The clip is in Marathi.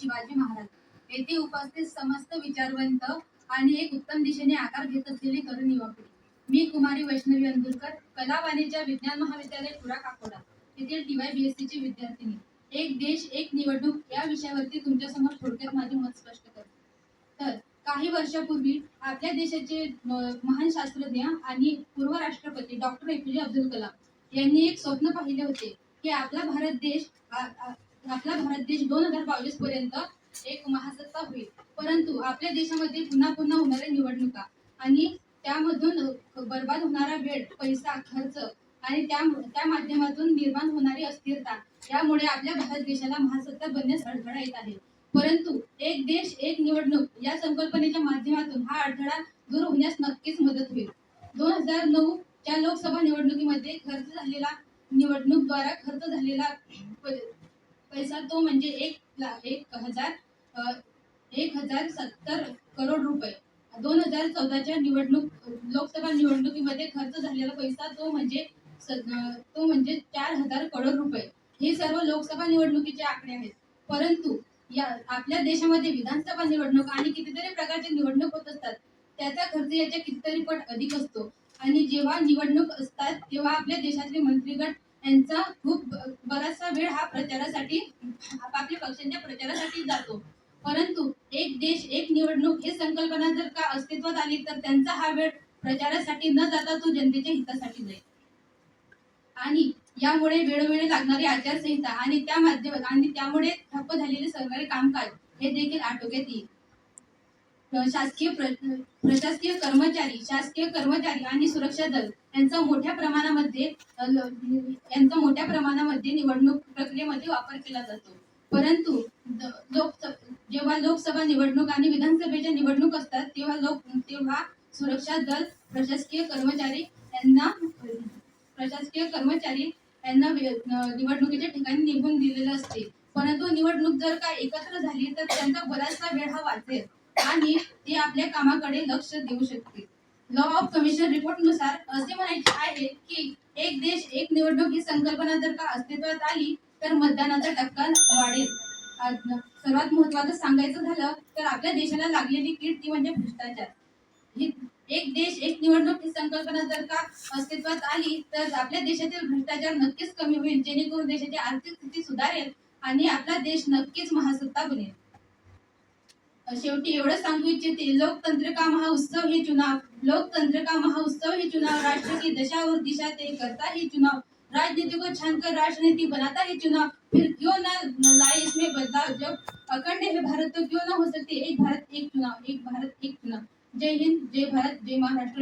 शिवाजी महाराज. येथे उपस्थित समस्त विचारवंत आणि एक उत्तम दिशेने आकार घेत असलेली तरुण युवा पिढी मी कुमारी वैष्णवी अंदुरकर कला वाणिज्य विज्ञान महाविद्यालय पुरा काकोडा येथील डीवाय टीवाय बीएससी ची विद्यार्थिनी. एक देश एक निवडणूक या विषयावरती तुमच्यासमोर थोडक्यात माझे मत स्पष्ट करते तर काही वर्षापूर्वी आपल्या देशाचे महान शास्त्रज्ञ आणि पूर्व राष्ट्रपती डॉक्टर एपीजे अब्दुल कलाम यांनी एक स्वप्न पाहिले होते की आपला भारत देश आ- आ- आपला भारत देश दोन हजार बावीस पर्यंत एक महासत्ता होईल. परंतु आपल्या देशामध्ये पुन्हा पुन्हा होणाऱ्या निवडणुका आणि त्यामधून बर्बाद होणारा वेळ पैसा खर्च आणि त्या त्या माध्यमातून निर्माण होणारी अस्थिरता यामुळे आपल्या भारत देशाला महासत्ता बनण्यास अडथळा येत आहे. परंतु एक देश एक निवडणूक या संकल्पनेच्या माध्यमातून हा अडथळा दूर होण्यास नक्कीच मदत होईल. दोन हजार नऊ च्या लोकसभा निवडणुकीमध्ये खर्च झालेला निवडणूकद्वारा खर्च झालेला पैसा तो म्हणजे एक एक हजार एक हजार सत्तर करोड रुपये. दोन हजार चौदाच्या निवडणूक लोकसभा निवडणुकीमध्ये खर्च झालेला पैसा तो म्हणजे तो म्हणजे चार हजार करोड रुपये. हे सर्व लोकसभा निवडणुकीचे आकडे आहेत. परंतु या आपल्या देशामध्ये विधानसभा निवडणूक आणि कितीतरी प्रकारचे निवडणूक होत असतात त्याचा खर्च याच्या कितीतरी पट अधिक असतो. आणि जेव्हा निवडणूक असतात तेव्हा आपल्या देशातले मंत्रीगट यांचा खूप बराचसा वेळ हा प्रचारासाठी आपापल्या पक्षांच्या प्रचारासाठी जातो. परंतु एक देश एक निवडणूक हे संकल्पना जर का अस्तित्वात आली तर त्यांचा हा वेळ प्रचारासाठी न जाता तो जनतेच्या हितासाठी जाईल. आणि यामुळे वेळोवेळी लागणारी आचारसंहिता आणि त्या माध्यमात आणि त्यामुळे ठप्प झालेले सरकारी कामकाज हे देखील आटोक्यात येईल. शासकीय प्रशासकीय कर्मचारी शासकीय कर्मचारी आणि सुरक्षा दल यांचा मोठ्या प्रमाणामध्ये यांचा मोठ्या प्रमाणामध्ये निवडणूक प्रक्रियेमध्ये वापर केला जातो. परंतु लोक जेव्हा लोकसभा निवडणूक आणि विधानसभेच्या निवडणूक असतात तेव्हा लोक तेव्हा सुरक्षा दल प्रशासकीय कर्मचारी यांना प्रशासकीय कर्मचारी यांना निवडणुकीच्या ठिकाणी निघून दिलेलं असते. परंतु निवडणूक जर का एकत्र झाली तर त्यांचा बराचसा वेळ हा वाचेल. आणि ते आपल्या कामाकडे लक्ष देऊ शकतील. लॉ ऑफ कमिशन रिपोर्टनुसार असे म्हणायचे आहे की एक देश एक निवडणूक ही संकल्पना जर का अस्तित्वात आली तर मतदानाचा टक्का वाढेल. सर्वात महत्वाचं सांगायचं झालं तर आपल्या देशाला लागलेली कीड ती म्हणजे भ्रष्टाचार. ही एक देश एक निवडणूक ही संकल्पना जर का अस्तित्वात आली तर आपल्या देशातील भ्रष्टाचार नक्कीच कमी होईल जेणेकरून देशाची आर्थिक स्थिती सुधारेल आणि आपला देश नक्कीच महासत्ता बनेल. शेवटी एवढं सांगू इच्छिते लोकतंत्र का महाउत्सव हे चुनाव. लोकतंत्र का महाउत्सव हे चुनाव. राष्ट्र की दशा और दिशा तय करता ही चुनाव. राजनीति को छानकर राजनीति बनाता है चुनाव. फिर क्यों न लाए इसमें बदलाव? जब अखंड है भारत तो क्यों ना हो सकती एक भारत एक चुनाव? एक भारत एक चुनाव. जय हिंद जय भारत जय महाराष्ट्र.